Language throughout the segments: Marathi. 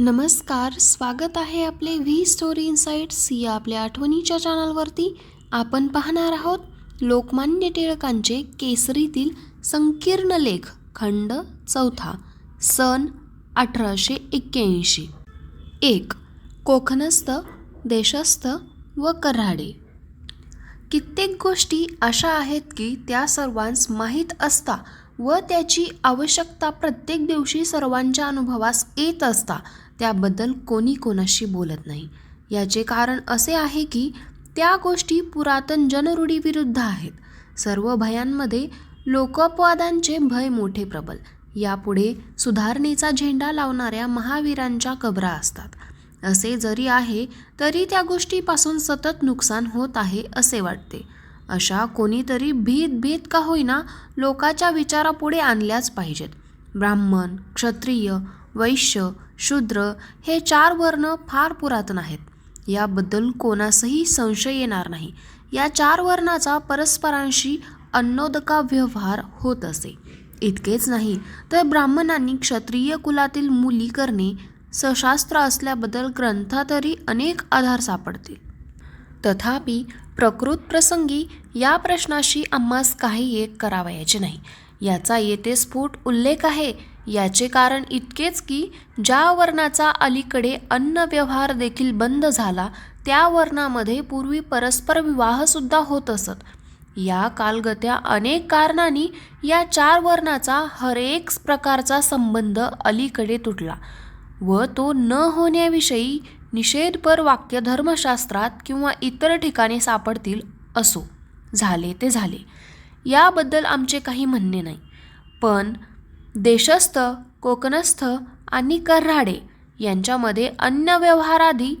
नमस्कार स्वागत आहे आपले व्ही स्टोरी इन्साइट्स या आपल्या आठवणीच्या चॅनलवरती. आपण पाहणार आहोत लोकमान्य टिळकांचे केसरीतील संकीर्ण लेख खंड चौथा सन अठराशे एक्क्याऐंशी. एक कोकणस्थ देशस्थ व कऱ्हाडे कित्येक गोष्टी अशा आहेत की त्या सर्वांस माहीत असता व त्याची आवश्यकता प्रत्येक दिवशी सर्वांच्या अनुभवास येत असता. त्याबद्दल कोणी कोणाशी बोलत नाही. याचे कारण असे आहे की त्या गोष्टी पुरातन जनरूढीविरुद्ध आहेत. सर्व भयांमध्ये लोकोपवादांचे भय मोठे प्रबल. यापुढे सुधारणेचा झेंडा लावणाऱ्या महावीरांच्या कबरा असतात. असे जरी आहे तरी त्या गोष्टीपासून सतत नुकसान होत आहे असे वाटते. अशा कोणीतरी भीत भीत का होईना लोकाच्या विचारापुढे आणल्याच पाहिजेत. ब्राह्मण क्षत्रिय वैश्य शूद्र हे चार वर्ण फार पुरातन आहेत. याबद्दल कोणासही संशय येणार नाही. या चार वर्णाचा परस्परांशी अन्नोदका व्यवहार होत असे. इतकेच नाही तर ब्राह्मणांनी क्षत्रिय कुलातील मुली करणे सशास्त्र असल्याबद्दल ग्रंथातरी अनेक आधार सापडतील. तथापि प्रकृत प्रसंगी या प्रश्नाशी आम्हास काही एक करावयाचे नाही. याचा येथे स्फोट उल्लेख आहे. याचे कारण इतकेच की ज्या वर्णाचा अलीकडे अन्न व्यवहार देखील बंद झाला त्या वर्णामध्ये पूर्वी परस्पर विवाहसुद्धा होत असत. या कालगत्या अनेक कारणांनी या चार वर्णाचा हरेक प्रकारचा संबंध अलीकडे तुटला व तो न होण्याविषयी निषेधपर वाक्य धर्मशास्त्रात किंवा इतर ठिकाणी सापडतील असो झाले ते झाले. याबद्दल आमचे काही म्हणणे नाही. पण देशस्थ कोकणस्थ आणि कऱ्हाडे यांच्यामध्ये अन्न व्यवहारादी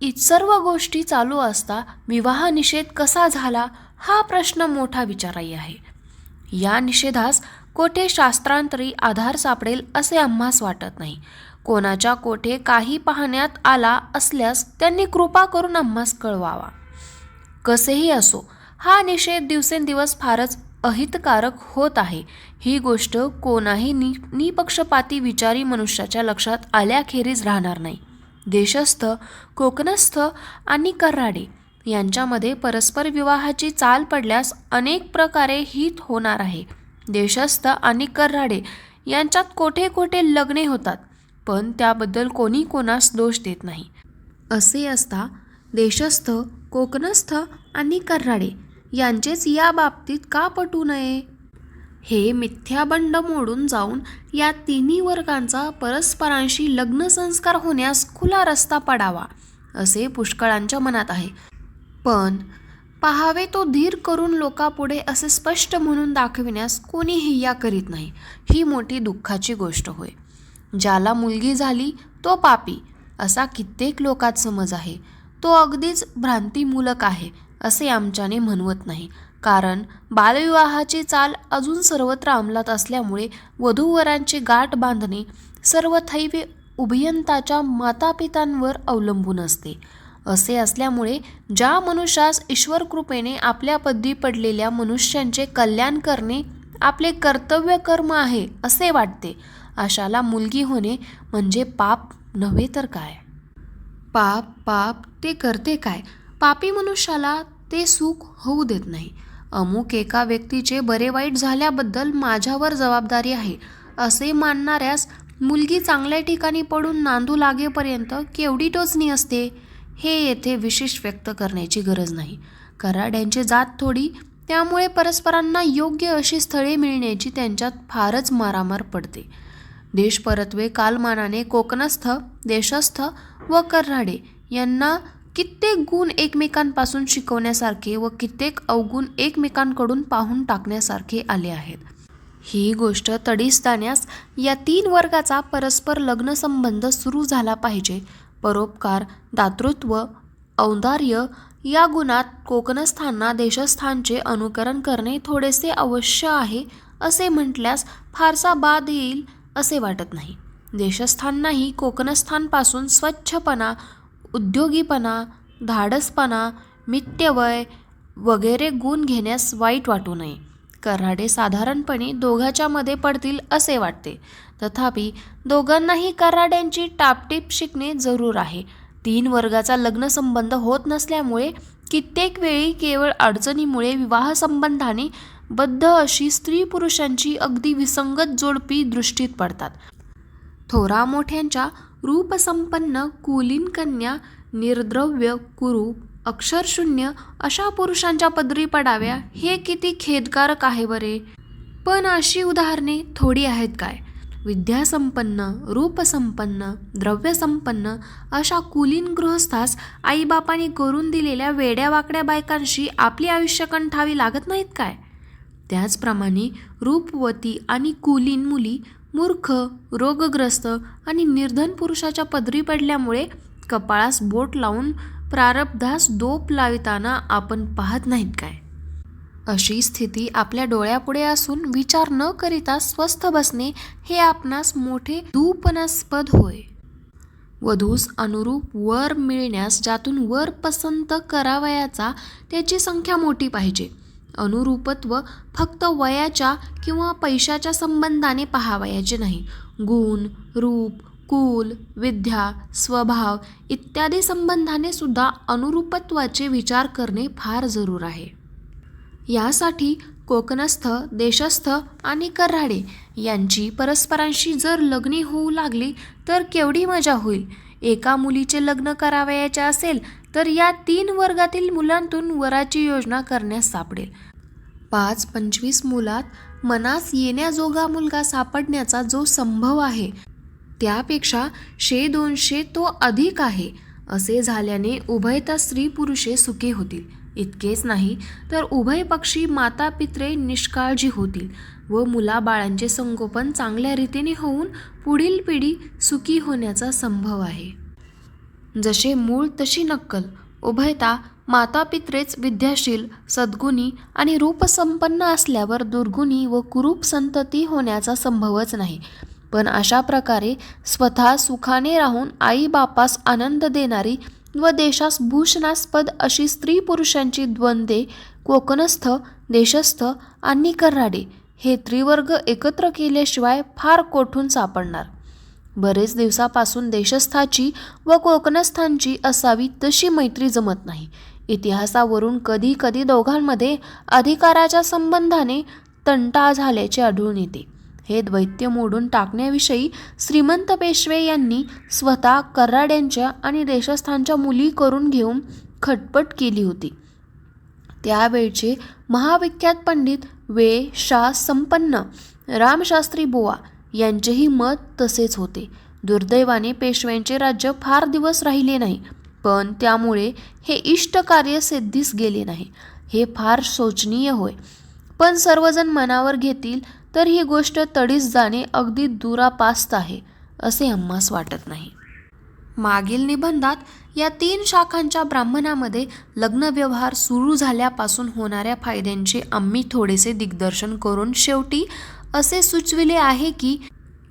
इ सर्व गोष्टी चालू असता विवाह निषेध कसा झाला हा प्रश्न मोठा विचाराई आहे. या निषेधास कोठे शास्त्रांतरी आधार सापडेल असे आम्हास वाटत नाही. कोणाच्या कोठे काही पाहण्यात आला असल्यास त्यांनी कृपा करून आम्हास कळवावा. कसेही असो हा निषेध दिवसेंदिवस फारच अहितकारक होत आहे. ही गोष्ट कोणाही नि निपक्षपाती विचारी मनुष्याच्या लक्षात आल्याखेरीज राहणार नाही. देशस्थ कोकणस्थ आणि कर्राडे यांच्यामध्ये परस्पर विवाहाची चाल पडल्यास अनेक प्रकारे हित होणार आहे. देशस्थ आणि कर्राडे यांच्यात कोठे कोठे लग्ने होतात पण त्याबद्दल कोणी कोणास दोष देत नाही. असे असता देशस्थ कोकणस्थ आणि कर्राडे यांचेच या बाबतीत का पटू नये? हे मिथ्याबंड मोडून जाऊन या तिन्ही वर्गांचा परस्परांशी लग्नसंस्कार होण्यास खुला रस्ता पडावा असे पुष्कळांच्या मनात आहे. पण पहावे तो धीर करून लोकापुढे असे स्पष्ट म्हणून दाखविण्यास कोणी हिय्या करीत नाही ही मोठी दुःखाची गोष्ट होय. ज्याला मुलगी झाली तो पापी असा कित्येक लोकात समज आहे. तो अगदीच भ्रांतीमूलक आहे असे आमच्याने म्हणवत नाही. कारण बालविवाहाची चाल अजून सर्वत्र अंमलात असल्यामुळे वधूवरांची गाठ बांधणे सर्व थैवे उभयंताच्या मातापितांवर अवलंबून असते. असे असल्यामुळे ज्या मनुष्यास ईश्वर कृपेने आपल्या पदवी पडलेल्या मनुष्यांचे कल्याण करणे आपले कर्तव्य कर्म आहे असे वाटते. अशाला मुलगी होणे म्हणजे पाप नव्हे तर काय? पाप पाप ते करते काय? पापी मनुष्याला ते सुख होऊ देत नाही. अमुक एका व्यक्तीचे बरे वाईट झाल्याबद्दल माझ्यावर जबाबदारी आहे असे मानणाऱ्यास मुलगी चांगल्या ठिकाणी पडून नांदू लागेपर्यंत केवढी टोचणी असते? हे येथे विशेष व्यक्त करण्याची गरज नाही. कराड्यांची जात थोडी त्यामुळे परस्परांना योग्य अशी स्थळे मिळण्याची त्यांच्यात फारच मारामार पडते. देशपरत्वे कालमानाने कोकणस्थ देशस्थ व कऱ्हाडे यांना कित्येक गुण एकमेकांपासून शिकवण्यासारखे व कित्येक अवगुण एकमेकांकडून पाहून टाकण्यासारखे आले आहेत. ही गोष्ट तडीस जाण्यास या तीन वर्गाचा परस्पर लग्नसंबंध सुरू झाला पाहिजे. परोपकार दातृत्व औदार्य या गुणात कोकणस्थांना देशस्थांचे अनुकरण करणे थोडेसे अवश्य आहे असे म्हटल्यास फारसा बाद येईल असे वाटत नाही. देशस्थांनाही कोकणस्थांपासून स्वच्छपणा उद्योगीपणा धाडसपणा मित्यवय वगैरे गुण घेण्यास वाईट वाटू नये. कऱ्हाडे साधारणपणे दोघाच्यामध्ये पडतील असे वाटते. तथापि दोघांनाही कऱ्हाड्यांची टापटीप शिकणे जरूर आहे. तीन वर्गाचा लग्नसंबंध होत नसल्यामुळे कित्येक वेळी केवळ अडचणीमुळे विवाहसंबंधाने बद्ध अशी स्त्री पुरुषांची अगदी विसंगत जोडपी दृष्टीत पडतात. थोरा मोठ्यांच्या रूपसंपन्न कुलीन कन्या निर्द्रव्य कुरूप अक्षरशून्य अशा पुरुषांच्या पदरी पडाव्या हे किती खेदकारक आहे बरे? पण अशी उदाहरणे थोडी आहेत काय? विद्यासंपन्न रूपसंपन्न द्रव्यसंपन्न अशा कुलीन गृहस्थास आईबापांनी करून दिलेल्या वेड्या वाकड्या बायकांशी आपली आयुष्य कंठावी लागत नाहीत काय? त्याचप्रमाणे रूपवती आणि कुलीन मुली मूर्ख रोगग्रस्त आणि निर्धन पुरुषाच्या पदरी पडल्यामुळे कपाळास बोट लावून प्रारब्धास दोप लाविताना आपण पाहत नाहीत काय? अशी स्थिती आपल्या डोळ्यापुढे असून विचार न करिता स्वस्थ बसणे हे आपणास मोठे दुपनास्पद होय. वधूस अनुरूप वर मिळण्यास ज्यातून वर पसंत करावयाचा त्याची संख्या मोठी पाहिजे. अनुरूपत्व फक्त वयाच्या किंवा पैशाच्या संबंधाने पाहावयाचे नाही. गुण रूप कुल विद्या स्वभाव इत्यादी संबंधाने सुद्धा अनुरूपत्वाचे विचार करणे फार जरूर आहे. यासाठी कोकणस्थ देशस्थ आणि कऱ्हाडे यांची परस्परांशी जर लग्ने होऊ लागली तर केवढी मजा होईल? एका मुलीचे लग्न करावयाचे असेल तर या तीन वर्गातील मुलांतून वराची योजना करण्यास सापडेल. पाच पंचवीस मुलात मनास येण्याजोगा मुलगा सापडण्याचा जो संभव आहे त्यापेक्षा शे दोनशे तो अधिक आहे असे झाल्याने उभयता स्त्री पुरुषे सुखी होतील. इतकेच नाही तर उभय पक्षी माता पित्रे निष्काळजी होतील व मुलाबाळांचे संगोपन चांगल्या रीतीने होऊन पुढील पिढी सुखी होण्याचा संभव आहे. जसे मूळ तशी नक्कल. उभयता माता पित्रेच विद्याशील सद्गुणी आणि रूपसंपन्न असल्यावर दुर्गुणी व कुरूप संतती होण्याचा संभवच नाही. पण अशा प्रकारे स्वतः सुखाने राहून आई बापास आनंद देणारी व देशास भूषणास्पद अशी स्त्री पुरुषांची द्वंद्वे कोकणस्थ देशस्थ आणि कर्राडे हे त्रिवर्ग एकत्र केल्याशिवाय फार कोठून सापडणार? बरेच दिवसापासून देशस्थाची व कोकणस्थांची असावी तशी मैत्री जमत नाही. इतिहासावरून कधी कधी दोघांमध्ये अधिकाराच्या संबंधाने तंटा झाल्याचे आढळून येते. हे द्वैत्य मोडून टाकण्याविषयी श्रीमंत पेशवे यांनी स्वतः कराड्यांच्या आणि देशस्थांच्या मुली करून घेऊन खटपट केली होती. त्यावेळचे महाविख्यात पंडित वे. शा संपन्न रामशास्त्री बुवा यांचेही मत तसेच होते. दुर्दैवाने पेशव्यांचे राज्य फार दिवस राहिले नाही पण त्यामुळे हे इष्ट कार्य सिद्धीस गेले नाही. हे फार शोचनीय होय. पण सर्वजण मनावर घेतील तर ही गोष्ट तडीस जाणे अगदी दुरापास्त आहे असे आम्हास वाटत नाही. मागील निबंधात या तीन शाखांच्या ब्राह्मणामध्ये लग्नव्यवहार सुरू झाल्यापासून होणाऱ्या फायद्यांचे आम्ही थोडेसे दिग्दर्शन करून शेवटी असे सुचविले आहे की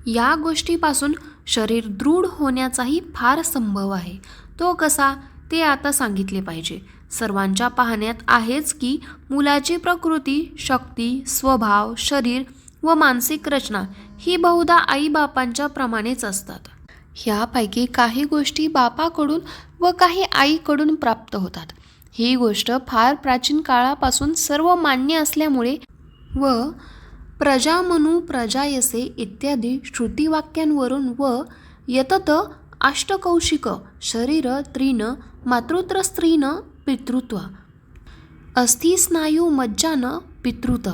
या गोष्टीपासून शरीर दृढ होण्याचाही फार संभव आहे. तो कसा? ते आता सांगितले पाहिजे. सर्वांच्या पाहण्यात आहेच की मुलाची प्रकृती शक्ती स्वभाव शरीर व मानसिक रचना ही बहुधा आईबापांच्या प्रमाणेच असतात. ह्यापैकी काही गोष्टी बापाकडून व काही आईकडून प्राप्त होतात. ही गोष्ट फार प्राचीन काळापासून सर्व मान्य असल्यामुळे व प्रजामनु प्रजायसे इत्यादी श्रुतिवाक्यांवरून व यतत अष्टकौशिक शरीर त्रीन मातृत्र स्त्रीन पितृत्व अस्थिस्नायू मज्जान पितृत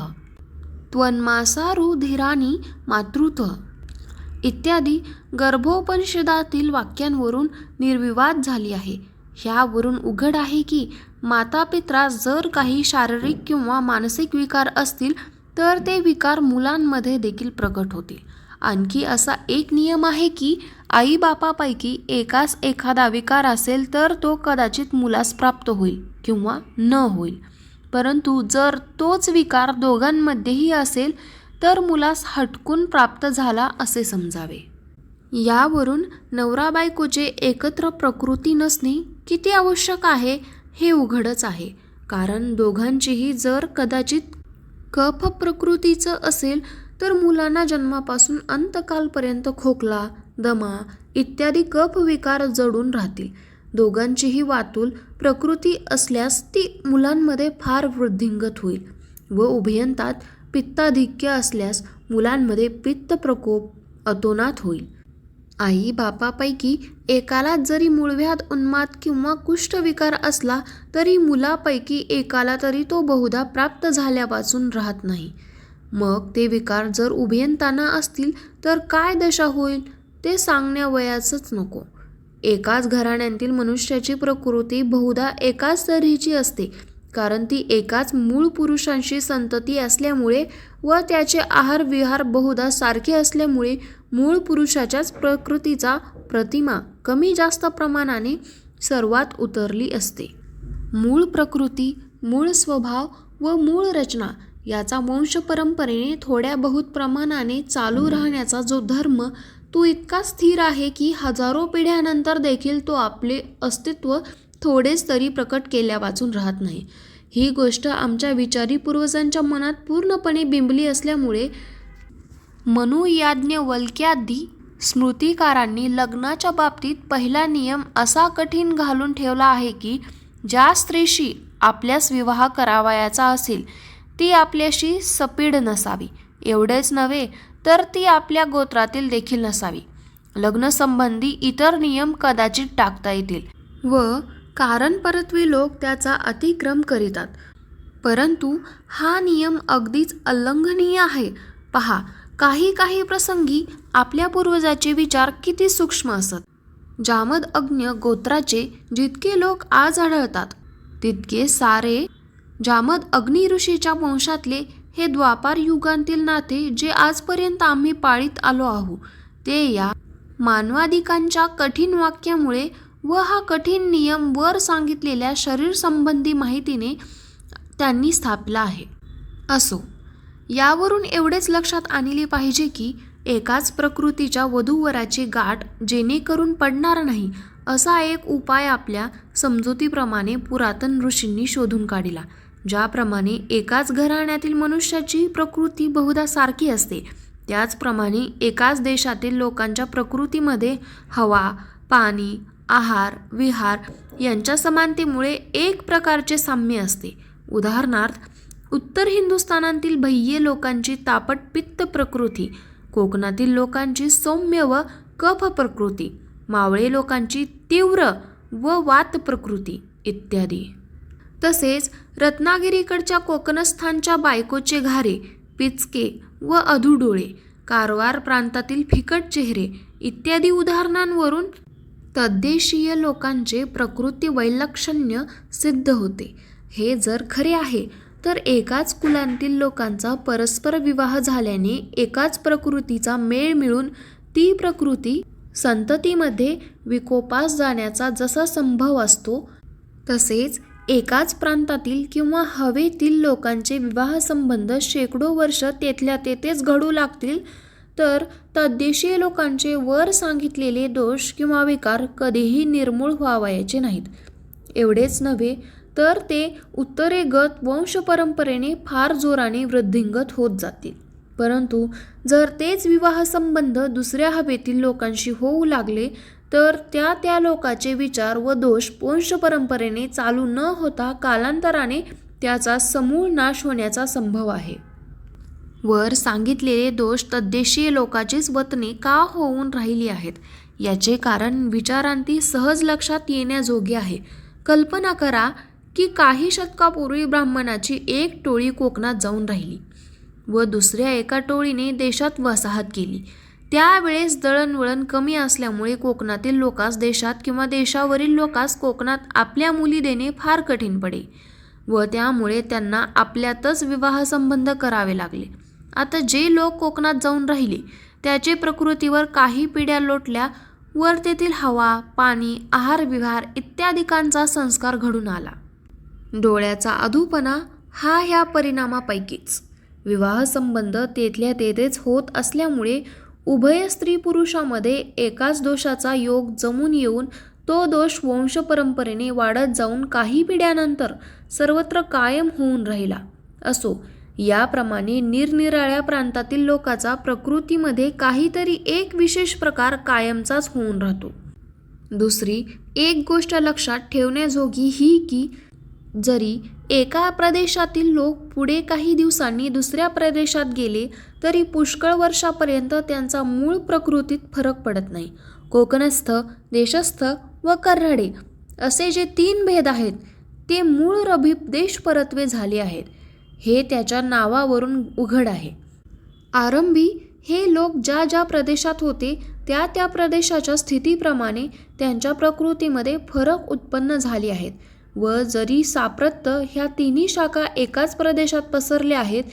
त्वन्मासारुधिरानी मातृत्व इत्यादी गर्भोपनिषदातील वाक्यांवरून निर्विवाद झाली आहे. ह्यावरून उघड आहे की मातापित्रास जर काही शारीरिक किंवा मानसिक विकार असतील तर ते विकार मुलांमध्ये देखील प्रकट होतील. आणखी असा एक नियम आहे की आईबापापैकी एकास एखादा विकार असेल तर तो कदाचित मुलास प्राप्त होईल किंवा न होईल. परंतु जर तोच विकार दोघांमध्येही असेल तर मुलास हटकून प्राप्त झाला असे समजावे. यावरून नवरा बायकोचे एकत्र प्रकृती नसणे किती आवश्यक आहे हे उघडच आहे. कारण दोघांचीही जर कदाचित कफ प्रकृतीचं असेल तर मुलांना जन्मापासून अंतकालपर्यंत खोकला दमा इत्यादी कफ विकार जडून राहतील. दोघांचीही वातुल प्रकृती असल्यास ती मुलांमध्ये फार वृद्धिंगत होईल व उभयंतात पित्ताधिक्य असल्यास मुलांमध्ये पित्त प्रकोप अतोनात होईल. आई बापापैकी एकाला जरी मूळव्याध उन्माद किंवा कुष्ठविकार असला तरी मुलापैकी एकाला तरी तो बहुधा प्राप्त झाल्यापासून राहत नाही. मग ते विकार जर उभयंताना असतील तर काय दशा होईल? ते सांगण्यावयाचंच नको. एकाच घराण्यातील मनुष्याची प्रकृती बहुधा एकाच तऱ्हेची असते कारण ती एकाच मूळ पुरुषांशी संतती असल्यामुळे व त्याचे आहार विहार बहुधा सारखे असल्यामुळे मूळ पुरुषाच्याच प्रकृतीचा प्रतिमा कमी जास्त प्रमाणाने सर्वात उतरली असते. मूळ प्रकृती मूळ स्वभाव व मूळ रचना याचा वंश परंपरेने थोड्या बहुत प्रमाणाने चालू राहण्याचा जो धर्म तो इतका स्थिर आहे की हजारो पिढ्यानंतर देखील तो आपले अस्तित्व थोडेच तरी प्रकट केल्या वाचून राहत नाही. ही गोष्ट आमच्या विचारी पूर्वजांच्या मनात पूर्णपणे बिंबली असल्यामुळे मनुयाज्ञवल्क्यादी स्मृतिकारांनी लग्नाच्या बाबतीत पहिला नियम असा कठीण घालून ठेवला आहे की ज्या स्त्रीशी आपल्यास विवाह करावयाचा असेल ती आपल्याशी सपीड नसावी. एवढेच नव्हे तर ती आपल्या गोत्रातील देखील नसावी. लग्नसंबंधी इतर नियम कदाचित टाकता येतील. व कारण परतवी लोक त्याचा अतिक्रम करीतात. परंतु हा नियम अगदीच उल्लंघनीय आहे. पहा काही काही प्रसंगी आपल्या पूर्वजाचे विचार किती सूक्ष्म असत. जामद अग्न्य गोत्राचे जितके लोक आज आढळतात तितके सारे जामद अग्नी ऋषीच्या वंशातले हे द्वापार युगांतील नाते जे आजपर्यंत आम्ही पाळीत आलो आहोत ते या मानवाधिकांच्या कठीण वाक्यामुळे व हा कठीण नियम वर सांगितलेल्या शरीर संबंधी माहितीने त्यांनी स्थापला आहे. असो यावरून एवढेच लक्षात आणले पाहिजे की एकाच प्रकृतीच्या वधूवराची गाठ जेणेकरून पडणार नाही असा एक उपाय आपल्या समजुतीप्रमाणे पुरातन ऋषींनी शोधून काढला ज्याप्रमाणे एकाच घराण्यातील मनुष्याची प्रकृती बहुधा सारखी असते. त्याचप्रमाणे एकाच देशातील लोकांच्या प्रकृतीमध्ये हवा पाणी आहार विहार यांच्या समानतेमुळे एक प्रकारचे साम्य असते. उदाहरणार्थ उत्तर हिंदुस्थानातील भय्ये लोकांची तापट पित्त प्रकृती कोकणातील लोकांची सौम्य व कफ प्रकृती मावळे लोकांची तीव्र व वात प्रकृती इत्यादी. तसेच रत्नागिरीकडच्या कोकणस्थानच्या बायकोचे घारे पिचके व अधुडोळे कारवार प्रांतातील फिकट चेहरे इत्यादी उदाहरणांवरून तद्देशीय लोकांचे प्रकृती वैलक्षण्य सिद्ध होते. हे जर खरे आहे तर एकाच कुलांतील लोकांचा परस्पर विवाह झाल्याने एकाच प्रकृतीचा मेळ मिळून ती प्रकृती संततीमध्ये विकोपास जाण्याचा जसा संभव असतो तसेच एकाच प्रांतातील किंवा हवेतील लोकांचे विवाहसंबंध शेकडो वर्ष तेथल्या तेथेच घडू लागतील तर तद्देशीय लोकांचे वर सांगितलेले दोष किंवा विकार कधीही निर्मूळ व्हावायचे नाहीत. एवढेच नव्हे तर ते उत्तरेगत वंशपरंपरेने फार जोराने वृद्धिंगत होत जातील. परंतु जर तेच विवाहसंबंध दुसऱ्या हवेतील लोकांशी होऊ लागले तर त्या त्या लोकाचे विचार व दोष वंशपरंपरेने चालू न होता कालांतराने त्याचा समूळ नाश होण्याचा संभव आहे. वर सांगितलेले दोष तद्देशीय लोकाचीच वतने का होऊन राहिली आहेत? याचे कारण विचारांती सहज लक्षात येण्याजोगे आहे. कल्पना करा की काही शतकापूर्वी ब्राह्मणाची एक टोळी कोकणात जाऊन राहिली व दुसऱ्या एका टोळीने देशात वसाहत केली. त्यावेळेस दळणवळण कमी असल्यामुळे कोकणातील लोकांस देशात किंवा देशावरील लोकांस कोकणात आपल्या मुली देणे फार कठीण पडे व त्यामुळे त्यांना आपल्यातच विवाहसंबंध करावे लागले. आता जे लोक कोकणात जाऊन राहिले त्याचे प्रकृतीवर काही पिढ्या लोटल्या वर तेथील हवा पाणी आहार विहार इत्यादिकांचा संस्कार घडून आला. डोळ्याचा अधूपणा हा ह्या परिणामापैकीच. विवाहसंबंध तेथल्या तेथेच होत असल्यामुळे उभय स्त्री पुरुषामध्ये एकाच दोषाचा योग जमून येऊन तो दोष वंशपरंपरेने वाढत जाऊन काही पिढ्यानंतर सर्वत्र कायम होऊन राहिला असो. याप्रमाणे निरनिराळ्या प्रांतातील लोकाचा प्रकृतीमध्ये काहीतरी एक विशेष प्रकार कायमचाच होऊन राहतो. दुसरी एक गोष्ट लक्षात ठेवण्याजोगी ही की जरी एका प्रदेशातील लोक पुढे काही दिवसांनी दुसऱ्या प्रदेशात गेले तरी पुष्कळ वर्षापर्यंत त्यांचा मूळ प्रकृतीत फरक पडत नाही. कोकणस्थ देशस्थ व कऱ्हाडे असे जे तीन भेद आहेत ते मूळ रभीप देश परत्वे झाले आहेत. हे त्याच्या नावावरून उघड आहे. आरंभी हे लोक ज्या ज्या प्रदेशात होते त्या त्या प्रदेशाच्या स्थितीप्रमाणे त्यांच्या प्रकृतीमध्ये फरक उत्पन्न झाले आहेत. व जरी साप्रत्य ह्या तिन्ही शाखा एकाच प्रदेशात पसरल्या आहेत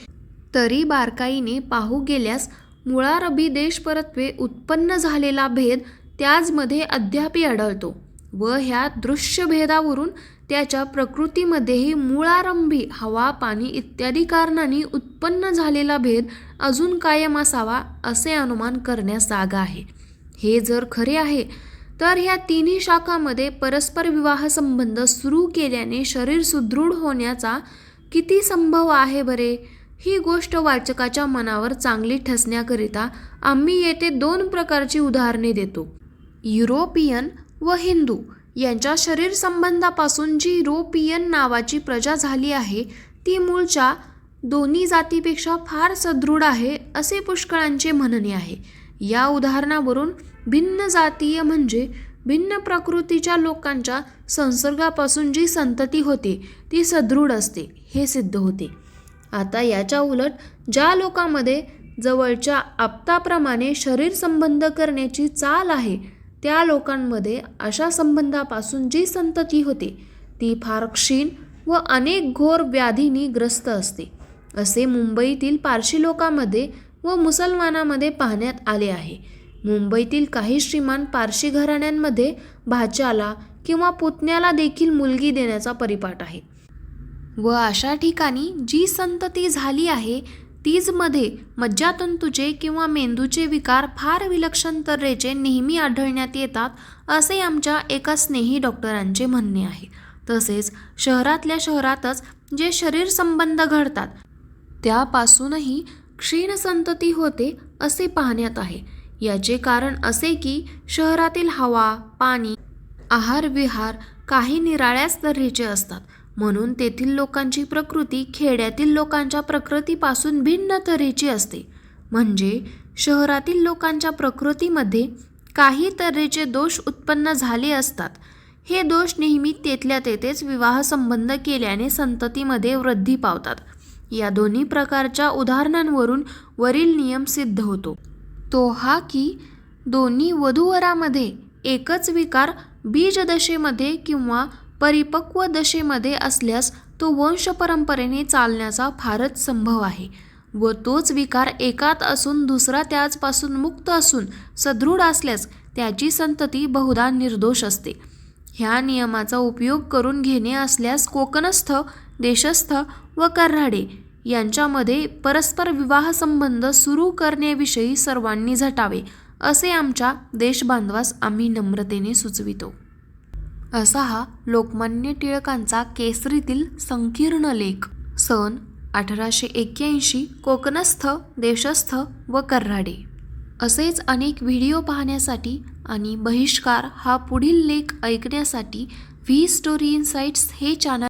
तरी बारकाईने पाहू गेल्यास मुळारबी देशपरत्वे उत्पन्न झालेला भेद त्याचमध्ये अद्यापी आढळतो व ह्या दृश्य भेदावरून त्याच्या प्रकृतीमध्येही मुळारंभी हवा पाणी इत्यादी कारणांनी उत्पन्न झालेला भेद अजून कायम असावा असे अनुमान करण्यास जागा आहे. हे जर खरे आहे तर ह्या तिन्ही शाखामध्ये परस्पर विवाह संबंध सुरू केल्याने शरीर सुदृढ होण्याचा किती संभव आहे बरे? ही गोष्ट वाचकाच्या मनावर चांगली ठसण्याकरिता आम्ही येथे दोन प्रकारची उदाहरणे देतो. युरोपियन व हिंदू. यांच्या शरीर संबंधापासून जी युरोपियन नावाची प्रजा झाली आहे ती मूळच्या दोन्ही जातीपेक्षा फार सदृढ आहे असे पुष्कळांचे म्हणणे आहे. या उदाहरणावरून भिन्न जातीय म्हणजे भिन्न प्रकृतीच्या लोकांच्या संसर्गापासून जी संतती होते ती सदृढ असते हे सिद्ध होते. आता याच्या उलट ज्या लोकांमध्ये जवळच्या आपताप्रमाणे शरीर संबंध करण्याची चाल आहे त्या लोकांमध्ये अशा संबंधापासून जी संतती होते ती फार क्षीण व अनेक घोर व्याधींनी ग्रस्त असते असे मुंबईतील पारशी लोकांमध्ये व मुसलमानामध्ये पाहण्यात आले आहे. मुंबईतील काही श्रीमान पारशी घराण्यांमध्ये भाच्याला किंवा पुतण्याला देखील मुलगी देण्याचा परिपाठ आहे. व अशा ठिकाणी जी संतती झाली आहे तीजमध्ये मज्जातंतूचे किंवा मेंदूचे विकार फार विलक्षण तऱ्हेचे नेहमी आढळण्यात येतात असे आमच्या एका स्नेही डॉक्टरांचे म्हणणे आहे. तसेच शहरातल्या शहरातच जे शरीर संबंध घडतात त्यापासूनही क्षीण संतती होते असे पाहण्यात आहे. याचे कारण असे की शहरातील हवा पाणी आहार विहार काही निराळ्याच तऱ्हेचे असतात. म्हणून तेथील लोकांची प्रकृती खेड्यातील लोकांच्या प्रकृतीपासून भिन्न तऱ्हेची असते. म्हणजे शहरातील लोकांच्या प्रकृतीमध्ये काही तऱ्हेचे दोष उत्पन्न झाले असतात. हे दोष नेहमी तेथल्या तेथेच विवाह संबंध केल्याने संततीमध्ये वृद्धी पावतात. या दोन्ही प्रकारच्या उदाहरणांवरून वरील नियम सिद्ध होतो. तो हा की दोन्ही वधूवरामध्ये एकच विकार बीजदशेमध्ये किंवा परिपक्व दशेमध्ये असल्यास तो वंश परंपरेने चालण्याचा फारच संभव आहे व तोच विकार एकात असून दुसरा त्याचपासून मुक्त असून सदृढ असल्यास त्याची संतती बहुधा निर्दोष असते. ह्या नियमाचा उपयोग करून घेणे असल्यास कोकणस्थ देशस्थ व कऱ्हाडे यांच्यामध्ये परस्पर विवाह संबंध सुरू करण्याविषयी सर्वांनी झटावे असे आमच्या देशबांधवास आम्ही नम्रतेने सुचवितो. असा हा लोकमान्य टिळकांचा केसरीतील संकीर्ण लेख. सन अठराशे एक्क्याऐंशी कोकणस्थ देशस्थ व कर्राडे. असेच अनेक व्हिडिओ पाहण्यासाठी आणि बहिष्कार हा पुढील लेख ऐकण्यासाठी व्ही स्टोरी इन्साइट्स हे चॅनल